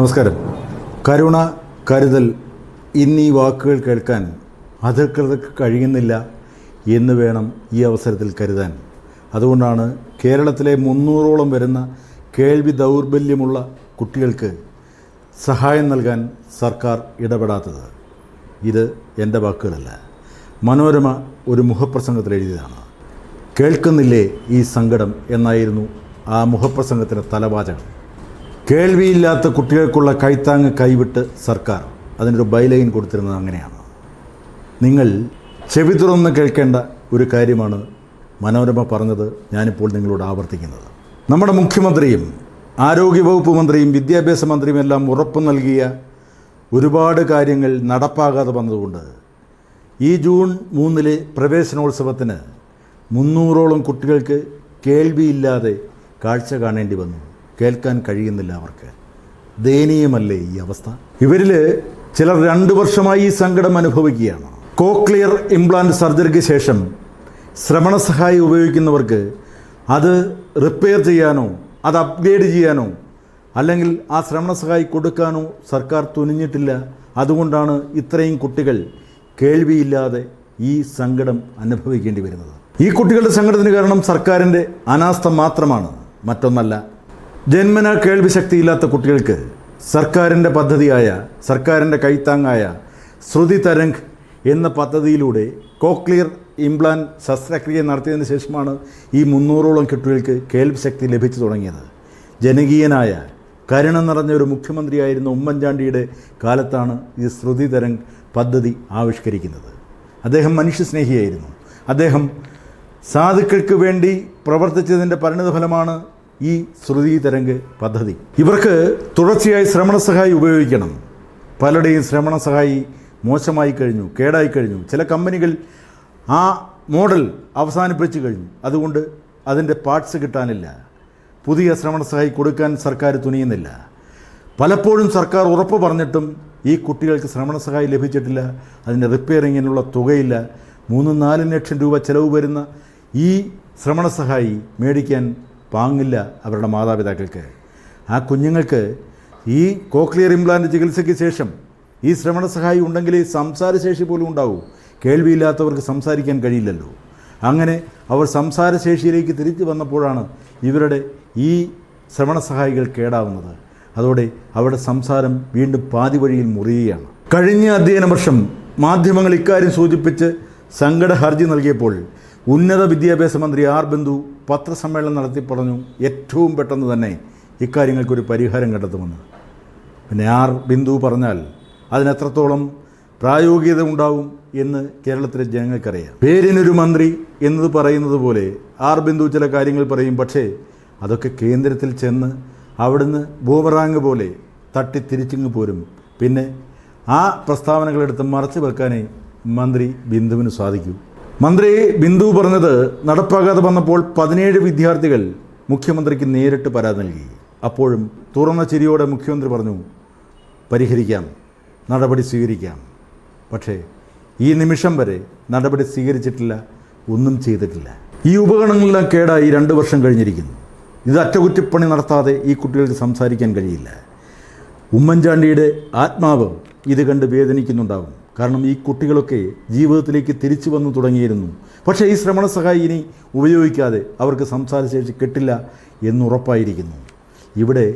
നമസ്കാരം. കരുണ കരുതൽ എന്നീ വാക്കുകൾ കേൾക്കാൻ അധികൃതർക്ക് കഴിയുന്നില്ല എന്ന് വേണം ഈ അവസരത്തിൽ കരുതാൻ. അതുകൊണ്ടാണ് കേരളത്തിലെ മുന്നൂറോളം വരുന്ന കേൾവി ദൗർബല്യമുള്ള കുട്ടികൾക്ക് സഹായം നൽകാൻ സർക്കാർ ഇടപെടാത്തത്. ഇത് എന്റെ വാക്കുകളല്ല. മനോരമ ഒരു മുഖപ്രസംഗത്തിൽ എഴുതിയതാണ്. കേൾക്കുന്നില്ലേ ഈ സങ്കടം എന്നായിരുന്നു ആ മുഖപ്രസംഗത്തിന്റെ തലവാചകം. കേൾവിയില്ലാത്ത കുട്ടികൾക്കുള്ള കൈത്താങ്ങ് കൈവിട്ട് സർക്കാർ അതിനൊരു ബൈലൈൻ കൊടുത്തിരുന്നത് അങ്ങനെയാണ്. നിങ്ങൾ ചെവി തുറന്ന് കേൾക്കേണ്ട ഒരു കാര്യമാണ് മനോരമ പറഞ്ഞത് ഞാനിപ്പോൾ നിങ്ങളോട് ആവർത്തിക്കുന്നത്. നമ്മുടെ മുഖ്യമന്ത്രിയും ആരോഗ്യവകുപ്പ് മന്ത്രിയും വിദ്യാഭ്യാസ മന്ത്രിയും എല്ലാം ഉറപ്പ് നൽകിയ ഒരുപാട് കാര്യങ്ങൾ നടപ്പാകാതെ വന്നതുകൊണ്ട് ഈ ജൂൺ മൂന്നിലെ പ്രവേശനോത്സവത്തിന് മുന്നൂറോളം കുട്ടികൾക്ക് കേൾവിയില്ലാതെ കാഴ്ച കാണേണ്ടി വന്നു. കേൾക്കാൻ കഴിയുന്നില്ല അവർക്ക്. ദയനീയമല്ലേ ഈ അവസ്ഥ? ഇവരിൽ ചിലർ രണ്ട് വർഷമായി ഈ സങ്കടം അനുഭവിക്കുകയാണ്. കോക്ലിയർ ഇംപ്ലാന്റ് സർജറിക്ക് ശേഷം ശ്രവണ സഹായി ഉപയോഗിക്കുന്നവർക്ക് അത് റിപ്പയർ ചെയ്യാനോ അത് അപ്ഗ്രേഡ് ചെയ്യാനോ അല്ലെങ്കിൽ ആ ശ്രവണ സഹായി കൊടുക്കാനോ സർക്കാർ തുനിഞ്ഞിട്ടില്ല. അതുകൊണ്ടാണ് ഇത്രയും കുട്ടികൾ കേൾവിയില്ലാതെ ഈ സങ്കടം അനുഭവിക്കേണ്ടി വരുന്നത്. ഈ കുട്ടികളുടെ സങ്കടത്തിന് കാരണം സർക്കാരിന്റെ അനാസ്ഥ മാത്രമാണ്. മറ്റൊന്നല്ല ജന്മന കേൾവി ശക്തിയില്ലാത്ത കുട്ടികൾക്ക് സർക്കാരിന്റെ പദ്ധതിയായ സർക്കാരിന്റെ കൈത്താങ്ങായ ശ്രുതി തരംഗ് എന്ന പദ്ധതിയിലൂടെ കോക്ലിയർ ഇംപ്ലാൻ ശസ്ത്രക്രിയ നടത്തിയതിന് ശേഷമാണ് ഈ മുന്നൂറോളം കുട്ടികൾക്ക് കേൾവി ശക്തി ലഭിച്ചു തുടങ്ങിയത്. ജനകീയനായ കരുണ നിറഞ്ഞ ഒരു മുഖ്യമന്ത്രിയായിരുന്ന ഉമ്മൻചാണ്ടിയുടെ കാലത്താണ് ഈ ശ്രുതി തരംഗ് പദ്ധതി ആവിഷ്കരിക്കുന്നത്. അദ്ദേഹം മനുഷ്യസ്നേഹിയായിരുന്നു. അദ്ദേഹം സാധുക്കൾക്ക് വേണ്ടി പ്രവർത്തിച്ചതിന്റെ പരിണിതഫലമാണ് ഈ ശ്രുതി തരംഗ് പദ്ധതി. ഇവർക്ക് തുടർച്ചയായി ശ്രമണ സഹായി ഉപയോഗിക്കണം. പലരുടെയും ശ്രമണ സഹായി മോശമായി കഴിഞ്ഞു കേടായി കഴിഞ്ഞു. ചില കമ്പനികൾ ആ മോഡൽ അവസാനിപ്പിച്ചു കഴിഞ്ഞു. അതുകൊണ്ട് അതിന്റെ പാർട്സ് കിട്ടാനില്ല. പുതിയ ശ്രമണ സഹായി കൊടുക്കാൻ സർക്കാർ തുനിയുന്നില്ല. പലപ്പോഴും സർക്കാർ ഉറപ്പ് പറഞ്ഞിട്ടും ഈ കുട്ടികൾക്ക് ശ്രമണ സഹായി ലഭിച്ചിട്ടില്ല. അതിന്റെ റിപ്പയറിങ്ങിനുള്ള തുകയില്ല. മൂന്ന് നാല് ലക്ഷം രൂപ ചിലവ് വരുന്ന ഈ ശ്രമണ സഹായി മേടിക്കാൻ പാങ്ങില്ല അവരുടെ മാതാപിതാക്കൾക്ക്. ആ കുഞ്ഞുങ്ങൾക്ക് ഈ കോക്ലിയർ ഇംപ്ലാന്റ് ചികിത്സയ്ക്ക് ശേഷം ഈ ശ്രവണ സഹായി ഉണ്ടെങ്കിലേ സംസാരശേഷി പോലും ഉണ്ടാവൂ. കേൾവിയില്ലാത്തവർക്ക് സംസാരിക്കാൻ കഴിയില്ലല്ലോ. അങ്ങനെ അവർ സംസാരശേഷിയിലേക്ക് തിരിച്ചു വന്നപ്പോഴാണ് ഇവരുടെ ഈ ശ്രവണ സഹായികൾ കേടാവുന്നത്. അതോടെ അവരുടെ സംസാരം വീണ്ടും പാതി വഴിയിൽ മുറിയുകയാണ്. കഴിഞ്ഞ അധ്യയന വർഷം മാധ്യമങ്ങൾ ഇക്കാര്യം സൂചിപ്പിച്ച് സങ്കട ഹർജി നൽകിയപ്പോൾ ഉന്നത വിദ്യാഭ്യാസ മന്ത്രി ആർ ബിന്ദു പത്രസമ്മേളനം നടത്തി പറഞ്ഞു ഏറ്റവും പെട്ടെന്ന് തന്നെ ഇക്കാര്യങ്ങൾക്കൊരു പരിഹാരം കണ്ടെത്തുമെന്ന്. പിന്നെ ആർ ബിന്ദു പറഞ്ഞാൽ അതിനെത്രത്തോളം പ്രായോഗികത ഉണ്ടാവും എന്ന് കേരളത്തിലെ ജനങ്ങൾക്കറിയാം. പേരിനൊരു മന്ത്രി എന്നത് പറയുന്നത് പോലെ ആർ ബിന്ദു ചില കാര്യങ്ങൾ പറയും പക്ഷേ അതൊക്കെ കേന്ദ്രത്തിൽ ചെന്ന് അവിടുന്ന് ബൂമറാങ് പോലെ തട്ടി തിരിച്ചിങ്ങ് പോരും. പിന്നെ ആ പ്രസ്താവനകളെടുത്ത് മറച്ചു വെക്കാനേ മന്ത്രി ബിന്ദുവിന് സാധിക്കൂ. മന്ത്രി ബിന്ദു പറഞ്ഞത് നടപ്പാകാതെ വന്നപ്പോൾ പതിനേഴ് വിദ്യാർത്ഥികൾ മുഖ്യമന്ത്രിക്ക് നേരിട്ട് പരാതി നൽകി. അപ്പോഴും തുറന്ന ചിരിയോടെ മുഖ്യമന്ത്രി പറഞ്ഞു പരിഹരിക്കാം നടപടി സ്വീകരിക്കാം. പക്ഷേ ഈ നിമിഷം വരെ നടപടി സ്വീകരിച്ചിട്ടില്ല ഒന്നും ചെയ്തിട്ടില്ല. ഈ ഉപകരണങ്ങളെല്ലാം കേടായി രണ്ട് വർഷം കഴിഞ്ഞിരിക്കുന്നു. ഇത് അറ്റകുറ്റപ്പണി നടത്താതെ ഈ കുട്ടികൾക്ക് സംസാരിക്കാൻ കഴിയില്ല. ഉമ്മൻചാണ്ടിയുടെ ആത്മാവ് ഇത് കണ്ട് വേദനിക്കുന്നുണ്ടാവും. കാരണം ഈ കുട്ടികളൊക്കെ ജീവിതത്തിലേക്ക് തിരിച്ചു വന്നു തുടങ്ങിയിരുന്നു. പക്ഷേ ഈ ശ്രമണ സഹായി ഇനി ഉപയോഗിക്കാതെ അവർക്ക് സംസാരശേഷി കിട്ടില്ല എന്നുറപ്പായിരിക്കുന്നു. ഇവിടെ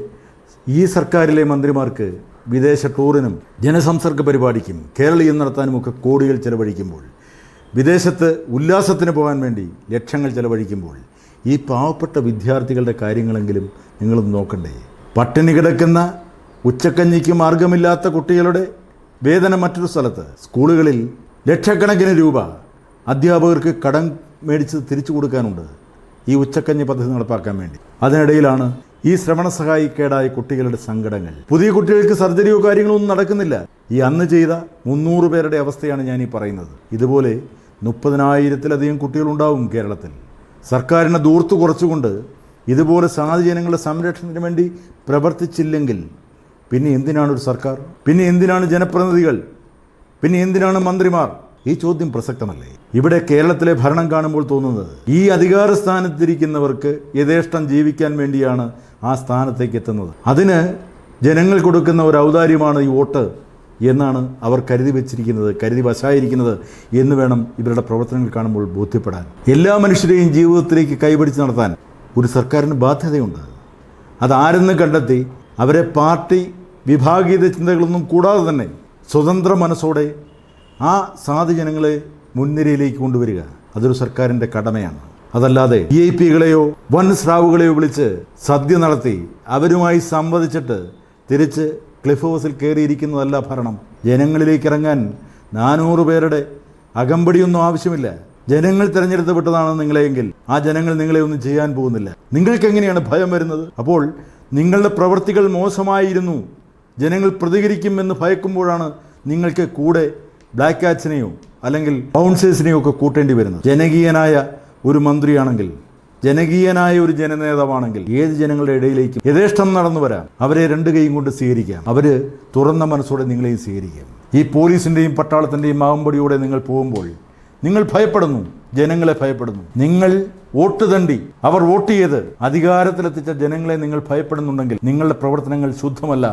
ഈ സർക്കാരിലെ മന്ത്രിമാർക്ക് വിദേശ ടൂറിനും ജനസംസർഗ പരിപാടിക്കും കേരളീയം നടത്താനുമൊക്കെ കോടികൾ ചെലവഴിക്കുമ്പോൾ വിദേശത്ത് ഉല്ലാസത്തിന് പോകാൻ വേണ്ടി ലക്ഷങ്ങൾ ചെലവഴിക്കുമ്പോൾ ഈ പാവപ്പെട്ട വിദ്യാർത്ഥികളുടെ കാര്യങ്ങളെങ്കിലും നിങ്ങളൊന്ന് നോക്കണ്ടേ? പട്ടിണി കിടക്കുന്ന ഉച്ചക്കഞ്ഞിക്ക് മാർഗമില്ലാത്ത കുട്ടികളുടെ വേതനം മറ്റൊരു സ്ഥലത്ത് സ്കൂളുകളിൽ ലക്ഷക്കണക്കിന് രൂപ അധ്യാപകർക്ക് കടം മേടിച്ച് തിരിച്ചു കൊടുക്കാനുണ്ട്. ഈ ഉച്ചക്കഞ്ഞ് പദ്ധതി നടപ്പാക്കാൻ വേണ്ടി. അതിനിടയിലാണ് ഈ ശ്രവണ സഹായിക്കേടായ കുട്ടികളുടെ സങ്കടങ്ങൾ. പുതിയ കുട്ടികൾക്ക് സർജറിയോ കാര്യങ്ങളോ ഒന്നും നടക്കുന്നില്ല. ഈ അന്ന് ചെയ്ത മുന്നൂറ് പേരുടെ അവസ്ഥയാണ് ഞാൻ ഈ പറയുന്നത്. ഇതുപോലെ മുപ്പതിനായിരത്തിലധികം കുട്ടികളുണ്ടാവും കേരളത്തിൽ. സർക്കാരിനെ ദൂർത്ത് കുറച്ചുകൊണ്ട് ഇതുപോലെ സാധുജനങ്ങളുടെ സംരക്ഷണത്തിന് വേണ്ടി പ്രവർത്തിച്ചില്ലെങ്കിൽ പിന്നെ എന്തിനാണ് ഒരു സർക്കാർ? പിന്നെ എന്തിനാണ് ജനപ്രതിനിധികൾ? പിന്നെ എന്തിനാണ് മന്ത്രിമാർ? ഈ ചോദ്യം പ്രസക്തമല്ലേ? ഇവിടെ കേരളത്തിലെ ഭരണം കാണുമ്പോൾ തോന്നുന്നത് ഈ അധികാര സ്ഥാനത്തിരിക്കുന്നവർക്ക് യഥേഷ്ടം ജീവിക്കാൻ വേണ്ടിയാണ് ആ സ്ഥാനത്തേക്ക് എത്തുന്നത്. അതിന് ജനങ്ങൾ കൊടുക്കുന്ന ഒരു ഔദാര്യമാണ് ഈ വോട്ട് എന്നാണ് അവർ കരുതി വെച്ചിരിക്കുന്നത് കരുതി വശായിരിക്കുന്നത് എന്ന് വേണം ഇവരുടെ പ്രവർത്തനങ്ങൾ കാണുമ്പോൾ ബോധ്യപ്പെടാൻ. എല്ലാ മനുഷ്യരെയും ജീവിതത്തിലേക്ക് കൈപിടിച്ച് നടത്താൻ ഒരു സർക്കാരിന് ബാധ്യതയുണ്ട്. അതാരെന്ന് കണ്ടെത്തി അവരെ പാർട്ടി വിഭാഗീയത ചിന്തകളൊന്നും കൂടാതെ തന്നെ സ്വതന്ത്ര മനസ്സോടെ ആ സാധു ജനങ്ങളെ മുൻനിരയിലേക്ക് കൊണ്ടുവരിക. അതൊരു സർക്കാരിന്റെ കടമയാണ്. അതല്ലാതെ ഇ ഐ പികളെയോ വൻ സ്രാവുകളെയോ വിളിച്ച് സദ്യ നടത്തി അവരുമായി സംവദിച്ചിട്ട് തിരിച്ച് ക്ലിഫ് ഹൗസിൽ കയറിയിരിക്കുന്നതല്ല ഭരണം. ജനങ്ങളിലേക്ക് ഇറങ്ങാൻ നാനൂറ് പേരുടെ അകമ്പടിയൊന്നും ആവശ്യമില്ല. ജനങ്ങൾ തിരഞ്ഞെടുത്ത് വിട്ടതാണ് നിങ്ങളെയെങ്കിൽ ആ ജനങ്ങൾ നിങ്ങളെ ഒന്നും ചെയ്യാൻ പോകുന്നില്ല. നിങ്ങൾക്ക് എങ്ങനെയാണ് ഭയം വരുന്നത്? അപ്പോൾ നിങ്ങളുടെ പ്രവൃത്തികൾ മോശമായിരുന്നു. ജനങ്ങൾ പ്രതികരിക്കുമെന്ന് ഭയക്കുമ്പോഴാണ് നിങ്ങൾക്ക് കൂടെ ബ്ലാക്ക് കാറ്റ്സിനെയോ അല്ലെങ്കിൽ ബൗൺസേഴ്സിനെയോ ഒക്കെ കൂട്ടേണ്ടി വരുന്നത്. ജനകീയനായ ഒരു മന്ത്രിയാണെങ്കിൽ ജനകീയനായ ഒരു ജനനേതാവാണെങ്കിൽ ഏത് ജനങ്ങളുടെ ഇടയിലേക്കും യഥേഷ്ടം നടന്നു വരാം അവരെ രണ്ട് കൈയും കൊണ്ട് സ്വീകരിക്കാം. അവർ തുറന്ന മനസ്സോടെ നിങ്ങളെയും സ്വീകരിക്കാം. ഈ പോലീസിന്റെയും പട്ടാളത്തിന്റെയും മാവമ്പടിയോടെ നിങ്ങൾ പോകുമ്പോൾ നിങ്ങൾ ഭയപ്പെടുന്നു ജനങ്ങളെ ഭയപ്പെടുന്നു. നിങ്ങൾ വോട്ട് തണ്ടി അവർ വോട്ട് ചെയ്ത് അധികാരത്തിലെത്തിച്ച ജനങ്ങളെ നിങ്ങൾ ഭയപ്പെടുന്നുണ്ടെങ്കിൽ നിങ്ങളുടെ പ്രവർത്തനങ്ങൾ ശുദ്ധമല്ല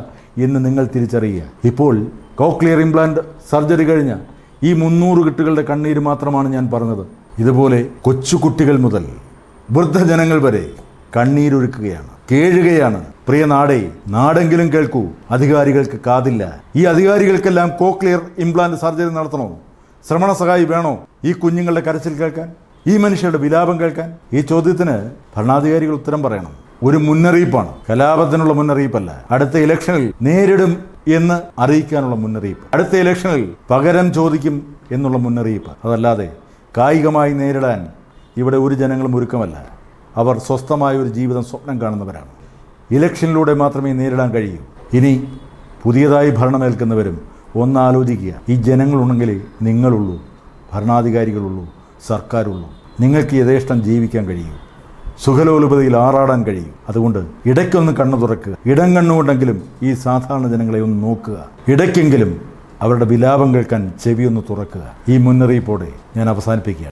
എന്ന് നിങ്ങൾ തിരിച്ചറിയുക. ഇപ്പോൾ കോക്ലിയർ ഇംപ്ലാന്റ് സർജറി കഴിഞ്ഞ ഈ മുന്നൂറ് കുട്ടികളുടെ കണ്ണീര് മാത്രമാണ് ഞാൻ പറഞ്ഞത്. ഇതുപോലെ കൊച്ചുകുട്ടികൾ മുതൽ വൃദ്ധജനങ്ങൾ വരെ കണ്ണീരൊഴുക്കുകയാണ് കേഴുകയാണ്. പ്രിയ നാടേ നാടെങ്കിലും കേൾക്കൂ അധികാരികൾക്ക് കാതില്ല. ഈ അധികാരികൾക്കെല്ലാം കോക്ലിയർ ഇംപ്ലാന്റ് സർജറി നടത്തണോ? ശ്രമണ സഹായി വേണോ? ഈ കുഞ്ഞുങ്ങളുടെ കരച്ചിൽ കേൾക്കാൻ ഈ മനുഷ്യരുടെ വിലാപം കേൾക്കാൻ? ഈ ചോദ്യത്തിന് ഭരണാധികാരികൾ ഉത്തരം പറയണം. ഒരു മുന്നറിയിപ്പാണ്. കലാപത്തിനുള്ള മുന്നറിയിപ്പല്ല. അടുത്ത ഇലക്ഷനിൽ നേരിടും എന്ന് അറിയിക്കാനുള്ള മുന്നറിയിപ്പ്. അടുത്ത ഇലക്ഷനിൽ പകരം ചോദിക്കും എന്നുള്ള മുന്നറിയിപ്പ്. അതല്ലാതെ കായികമായി നേരിടാൻ ഇവിടെ ഒരു ജനങ്ങളും ഒരുക്കമല്ല. അവർ സ്വസ്ഥമായ ഒരു ജീവിതം സ്വപ്നം കാണുന്നവരാണ്. ഇലക്ഷനിലൂടെ മാത്രമേ നേരിടാൻ കഴിയൂ. ഇനി പുതിയതായി ഭരണമേൽക്കുന്നവരും ഒന്നാലോചിക്കുക. ഈ ജനങ്ങളുണ്ടെങ്കിൽ നിങ്ങളുള്ളൂ ഭരണാധികാരികളുള്ളൂ സർക്കാരുള്ളൂ. നിങ്ങൾക്ക് യഥേഷ്ടം ജീവിക്കാൻ കഴിയും. സുഖലോലുപതയിൽ ആറാടാൻ കഴിയും. അതുകൊണ്ട് ഇടയ്ക്കൊന്ന് കണ്ണു തുറക്കുക. ഇടം കണ്ണുകൊണ്ടെങ്കിലും ഈ സാധാരണ ജനങ്ങളെ ഒന്ന് നോക്കുക. ഇടയ്ക്കെങ്കിലും അവരുടെ വിലാപം കേൾക്കാൻ ചെവിയൊന്ന് തുറക്കുക. ഈ മുന്നറിയിപ്പോടെ ഞാൻ അവസാനിപ്പിക്കുകയാണ്.